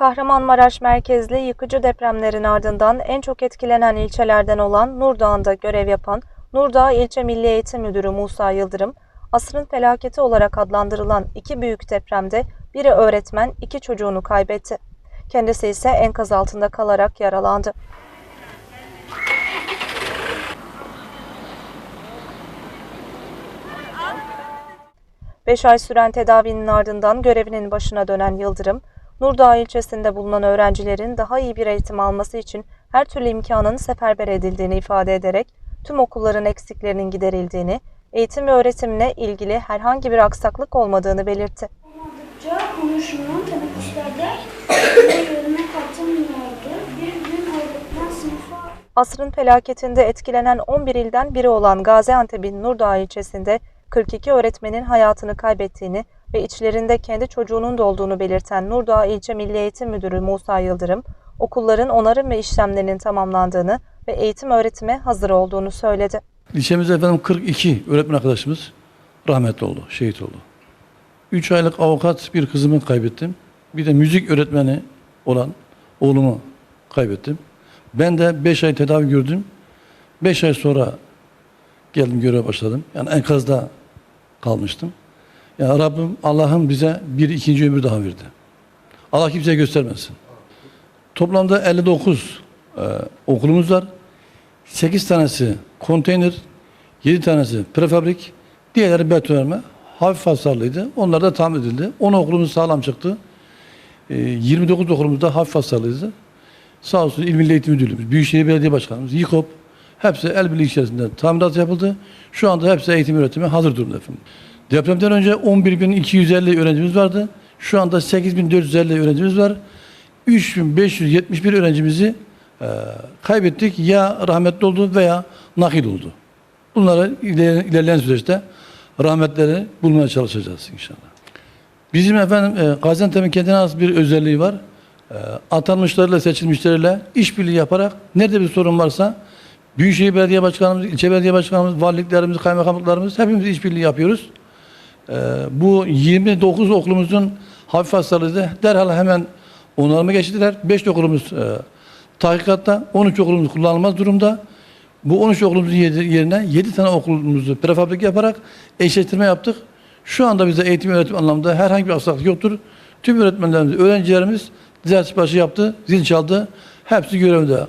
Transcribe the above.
Kahramanmaraş merkezli yıkıcı depremlerin ardından en çok etkilenen ilçelerden olan Nurdağ'ında görev yapan Nurdağ İlçe Milli Eğitim Müdürü Musa Yıldırım, asrın felaketi olarak adlandırılan iki büyük depremde biri öğretmen, iki çocuğunu kaybetti. Kendisi ise enkaz altında kalarak yaralandı. Beş ay süren tedavinin ardından görevinin başına dönen Yıldırım, Nurdağ ilçesinde bulunan öğrencilerin daha iyi bir eğitim alması için her türlü imkanın seferber edildiğini ifade ederek tüm okulların eksiklerinin giderildiğini, eğitim ve öğretimle ilgili herhangi bir aksaklık olmadığını belirtti. Olmadıkça konuşulan teneffüslerde görme katılmıyordu. Bir gün öğretmen sınıfa Asrın felaketinde etkilenen 11 ilden biri olan Gaziantep'in Nurdağ ilçesinde 42 öğretmenin hayatını kaybettiğini ve içlerinde kendi çocuğunun da olduğunu belirten Nurdağ İlçe Milli Eğitim Müdürü Musa Yıldırım, okulların onarım ve işlemlerinin tamamlandığını ve eğitim öğretime hazır olduğunu söyledi. İlçemizde efendim 42 öğretmen arkadaşımız rahmetli oldu, şehit oldu. 3 aylık avukat bir kızımı kaybettim. Bir de müzik öğretmeni olan oğlumu kaybettim. Ben de 5 ay tedavi gördüm. 5 ay sonra geldim göreve başladım. Yani enkazda kalmıştım. Ya Rabbim Allah'ım bize bir ikinci ömür daha verdi. Allah kimseye göstermesin. Toplamda 59 e, okulumuz var. 8 tanesi konteyner, 7 tanesi prefabrik, diğerleri betonarme. Hafif hasarlıydı. Onlar da tamir edildi. 10 okulumuz sağlam çıktı. E, 29 okulumuz da hafif hasarlıydı. Sağ olsun İl Milli Eğitim Müdürlüğümüz, Büyükşehir Belediye Başkanımız, YİKOP hepsi el birliği içerisinde tamirat yapıldı. Şu anda hepsi eğitim öğretime hazır durumda efendim. Depremden önce 11.250 öğrencimiz vardı. Şu anda 8.450 öğrencimiz var. 3571 öğrencimizi e, kaybettik. Ya rahmetli oldu veya nakil oldu. Bunları iler- ilerleyen süreçte rahmetleri bulmaya çalışacağız inşallah. Bizim efendim e, Gaziantep'in kendine has bir özelliği var. E, atanmışlarıyla seçilmişleriyle işbirliği yaparak nerede bir sorun varsa Büyükşehir Belediye Başkanımız, ilçe belediye başkanımız, valiliklerimiz, kaymakamlıklarımız hepimiz işbirliği yapıyoruz. E, bu 29 okulumuzun hafif hastalığı da derhal hemen onarıma geçtiler. 5 okulumuz e, tahkikatta, 13 okulumuz kullanılmaz durumda. Bu 13 okulumuzun yerine 7 tane okulumuzu prefabrik yaparak eşleştirme yaptık. Şu anda bize eğitim öğretim anlamında herhangi bir aksaklık yoktur. Tüm öğretmenlerimiz, öğrencilerimiz ders başı yaptı, zil çaldı. Hepsi görevde.